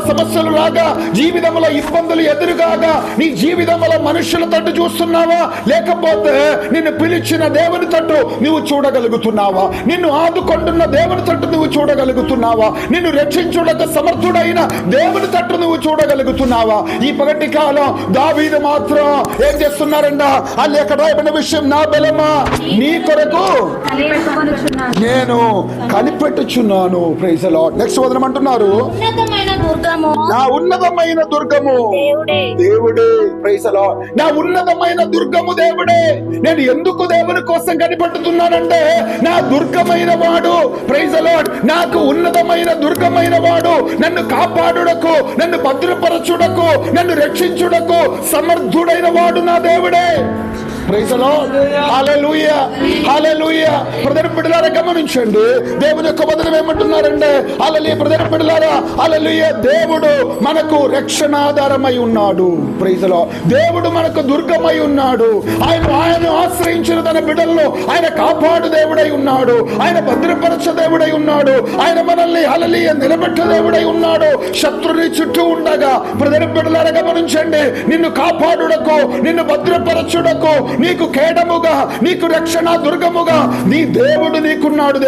సమస్యలు రాగా జీవితంలో ఇబ్బందులు ఎదురుగాగా నీ జీవితంలో మనుషుల తట్టు చూస్తున్నావా? లేకపోతే నిన్ను పిలిచిన దేవుని తట్టు నువ్వు చూడగలుగుతున్నావా? నిన్ను ఆదుకుంటున్న దేవుని తట్టు నువ్వు చూడగలుగుతున్నావా? నిన్ను రక్షించుటకు సమర్థుడైన దేవుని తట్టు నువ్వు చూడగలుగుతున్నావా? ఈ పగటి కాలం దావీదు మాత్రం ఏం చేస్తున్నారంట? లేఖ రాయబడిన విషయం నా బలమా? నీ కొరకు. నేను కనిపెట్టుచున్నాను. ప్రైజ్ నెక్స్ట్ వదనం అంటున్నారు. ఉన్నతమైన దుర్గము నా ఉన్నతమైన దుర్గము. దేవుడే. లార్డ్ నా ఉన్నతమైన దుర్గము దేవుడే. నేను ఎందుకు దేవుని కోసం కనిపెట్టుతున్నానంటే నా దుర్గమైన వాడు ప్రైజ్ లార్డ్ నాకు ఉన్నతమైన దుర్గమైన వాడు నన్ను కాపాడుటకు నన్ను భద్రపరచుటకు నన్ను రక్షించుటకు సమర్థుడైన వాడు నా దేవుడే. Praise Lord hallelujah hallelujah. బిడ్డలారా గమనించండి. దేవుని యొక్క వదనం ఏమంటున్నారంటే అలలి బ్రదర్ బిడ్డలారా అలలియ దేవుడు మనకు రక్షణాధారమై ఉన్నాడు. ప్రైజలో దేవుడు మనకు దుర్గమై ఉన్నాడు. ఆయన ఆయన ఆశ్రయించిన తన బిడ్డల్లో ఆయన కాపాడు దేవుడై ఉన్నాడు. ఆయన భద్రపరచ దేవుడై ఉన్నాడు. ఆయన మనల్ని అలలియ నిలబెట్ట దేవుడై ఉన్నాడు. శత్రుని చుట్టూ ఉండగా బ్రదర్ బిడ్డలారా గమనించండి. నిన్ను కాపాడుటకు నిన్ను భద్రపరచుటకు నీకు కేడముగా నీకు రక్షణ దుర్గముగా నీ దేవుడు నీకున్నాడు